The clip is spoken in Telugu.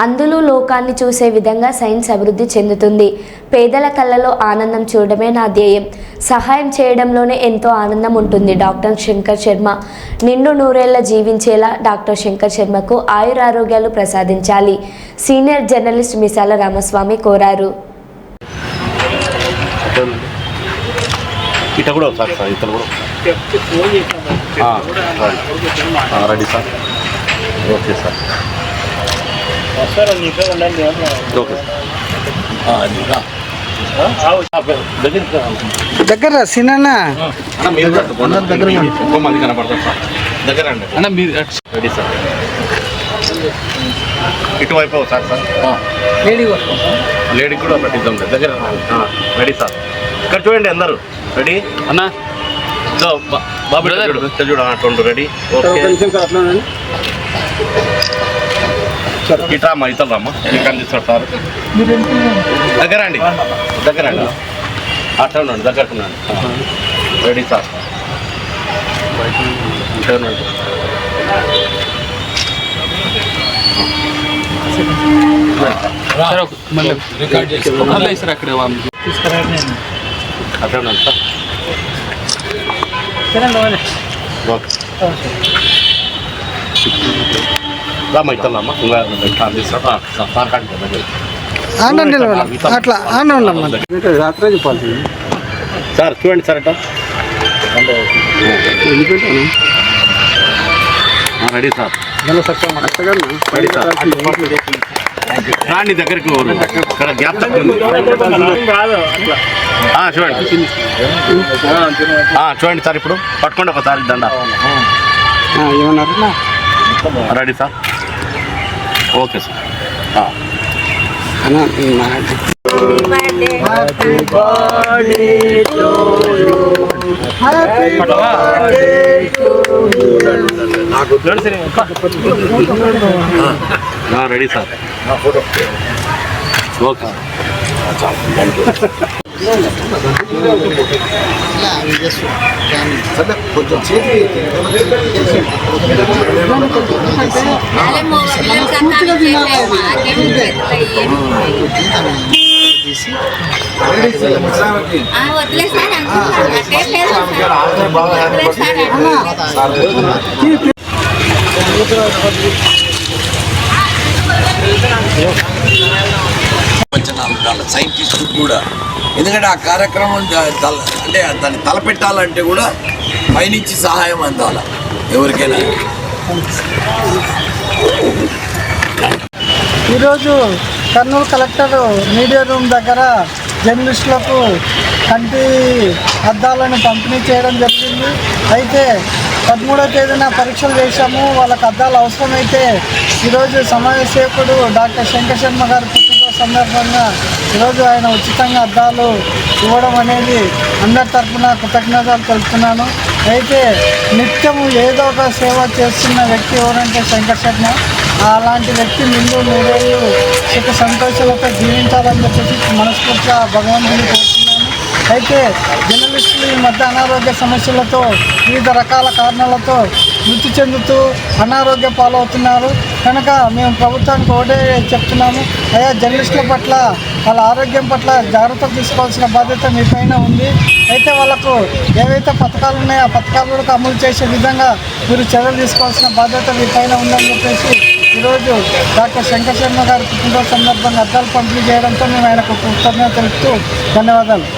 అందులో లోకాన్ని చూసే విధంగా సైన్స్ అభివృద్ధి చెందుతుంది. పేదల కళ్ళలో ఆనందం చూడడమే నా ధ్యేయం. సహాయం చేయడంలోనే ఎంతో ఆనందం ఉంటుంది డాక్టర్ శంకర్ శర్మ. నిండు నూరేళ్ళ జీవించేలా డాక్టర్ శంకర్ శర్మకు ఆయురారోగ్యాలు ప్రసాదించాలి. సీనియర్ జర్నలిస్ట్ మిసాల రామస్వామి కోరారు. ఇట కూడా ఒకసారి సార్ ఇతను కూడా ఆ, రండి. ఆ, ready sir. Okay sir okay sir ఆ, అది, రా. ఆ, దగ్గరికి రా. దగ్గర సినన్న దగ్గర సార్ దగ్గర అన్న మీరు రెడీ సార్. ఇటువైపు ఒకసారి సార్ ఆ, లేడీకి కూడా పెట్టిద్దాం సార్. దగ్గర రండి. సార్. ఇక్కడ చూడండి అందరూ. రెడీ? అన్న. బాబు చూడు. చూడు. Ready okay. ఇట్లా అమ్మా ఇతలు రామ్మా. ఇక్కడ అందిస్తాడు సార్ దగ్గర అండి దగ్గర అండి అట్లా ఉండండి దగ్గర ఉండండి. Ready sir. మళ్ళీ రికార్డ్ చేసి మళ్ళీ సార్ అక్కడ అట్లా ఉండండి సార్. ఓకే. రామ్మా సార్ చూడండి సార్ అట్లా రెడీ సార్ రెడీ దగ్గరికి గ్యాప్ చూడండి చూడండి సార్ ఇప్పుడు పట్టుకోండి ఒకసారి దండ రెడీ సార్ ఓకే సార్ ఆ. ఆ, రెడీ సార్ ఓకే సార్ వదిలేసాడు అనుకుంటున్నాను అట్టే లేదు వదిలేసాడు సైంటిస్టు కూడా. ఎందుకంటే ఆ కార్యక్రమం తల- అంటే దాన్ని తలపెట్టాలంటే కూడా పైనుంచి సహాయం అందాల ఎవరికైనా. ఈరోజు కర్నూలు కలెక్టర్ మీడియా రూమ్ దగ్గర జర్నలిస్టులకు కంటి అద్దాలను పంపిణీ చేయడం జరిగింది. అయితే పదమూడవ తేదీన పరీక్షలు చేశాము వాళ్ళకి అద్దాలు అవసరమైతే ఈరోజు సమాజ సేవకుడు డాక్టర్ శంకర్ శర్మ గారు సందర్భంగా ఈరోజు ఆయన ఉచితంగా అద్దాలు ఇవ్వడం అనేది అందరి తరఫున కృతజ్ఞతలు తెలుపుతున్నాను. అయితే నిత్యము ఏదో ఒక సేవ చేస్తున్న వ్యక్తి ఎవరంటే శంకర్ అలాంటి వ్యక్తి నిండు నూరేళ్ళు సుఖ సంతోషాలతో జీవించాలని చెప్పేసి మనస్ఫూర్తిగా భగవంతుని కోరుతున్నాను. అయితే జర్నలిస్టులు ఈ మధ్య అనారోగ్య సమస్యలతో వివిధ రకాల కారణాలతో మృతి చెందుతూ అనారోగ్య పాలవుతున్నారు. కనుక మేము ప్రభుత్వానికి ఒకటే చెప్తున్నాము. అయ్యా జర్నలిస్టుల పట్ల వాళ్ళ ఆరోగ్యం పట్ల జాగ్రత్త తీసుకోవాల్సిన బాధ్యత మీపైన ఉంది. అయితే వాళ్ళకు ఏవైతే పథకాలు ఉన్నాయో ఆ పథకాలు కూడా అమలు చేసే విధంగా మీరు చర్యలు తీసుకోవాల్సిన బాధ్యత మీపైన ఉందని చెప్పేసి ఈరోజు డాక్టర్ శంకర్ శర్మ గారి పుట్టినరోజు సందర్భంగా అద్దాలు పంపిణీ చేయడంతో మేము ఆయనకు కృతజ్ఞత తెలుపుతూ ధన్యవాదాలు.